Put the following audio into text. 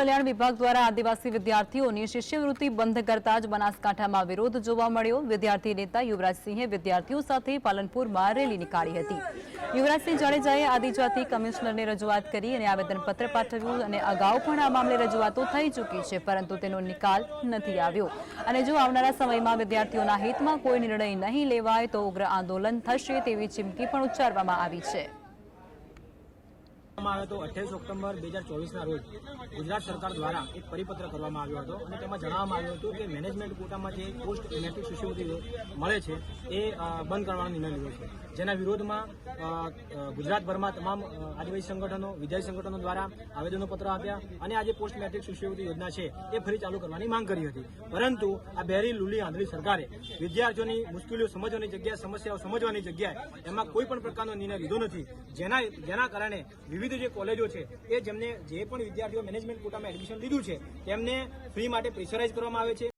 કલ્યાણ વિભાગ દ્વારા આદિવાસી વિદ્યાર્થીઓની શિષ્યવૃત્તિ બંધ કરતા જ બનાસકાંઠામાં વિરોધ જોવા મળ્યો. વિદ્યાર્થી નેતા યુવરાજસિંહે વિદ્યાર્થીઓ સાથે પાલનપુરમાં રેલી નીકાળી હતી. યુવરાજસિંહ જાડેજાએ આદિજાતિ કમિશનરને રજૂઆત કરી અને આવેદનપત્ર પાઠવ્યું અને અગાઉ પણ આ મામલે રજૂઆતો થઈ ચૂકી છે, પરંતુ તેનો નિકાલ નથી આવ્યો. અને જો આવનારા સમયમાં વિદ્યાર્થીઓના હિતમાં કોઈ નિર્ણય નહીં લેવાય તો ઉગ્ર આંદોલન થશે તેવી ચીમકી પણ ઉચ્ચારવામાં આવી છે. આવ્યો હતો અઠ્યાવીસ ઓક્ટોબર બે હજાર ચોવીસના રોજ. ગુજરાત સરકાર દ્વારા એક પરિપત્ર કરવામાં આવ્યો હતો અને તેમાં જણાવવામાં આવ્યું હતું કે મેનેજમેન્ટ કોટામાં જે પોસ્ટ ઇલેક્ટ્રિક શિષ્યવૃત્તિ મળે છે, એ બંધ કરવાનો નિર્ણય લીધો છે. જેના વિરોધમાં ગુજરાતભરમાં તમામ આદિવાસી સંગઠનો વિદ્યાર્થી સંગઠનો દ્વારા આવેદનોપત્ર આપ્યા અને આજે પોસ્ટ મેટ્રિક શિષ્યવૃત્તિ યોજના છે, એ ફરી ચાલુ કરવાની માંગ કરી હતી. પરંતુ આ બેરી લુલી આંધળી સરકારે વિદ્યાર્થીઓની મુશ્કેલીઓ સમજવાની જગ્યાએ, સમસ્યાઓ સમજવાની જગ્યાએ એમાં કોઈ પણ પ્રકારનો નિર્ણય લીધો નથી. જેના જેના કારણે વિવિધ જે કોલેજો છે એ જેમને જે પણ વિદ્યાર્થીઓ મેનેજમેન્ટ કોટામાં એડમિશન લીધું છે, તેમને ફ્રી માટે પ્રેશરાઇઝ કરવામાં આવે છે.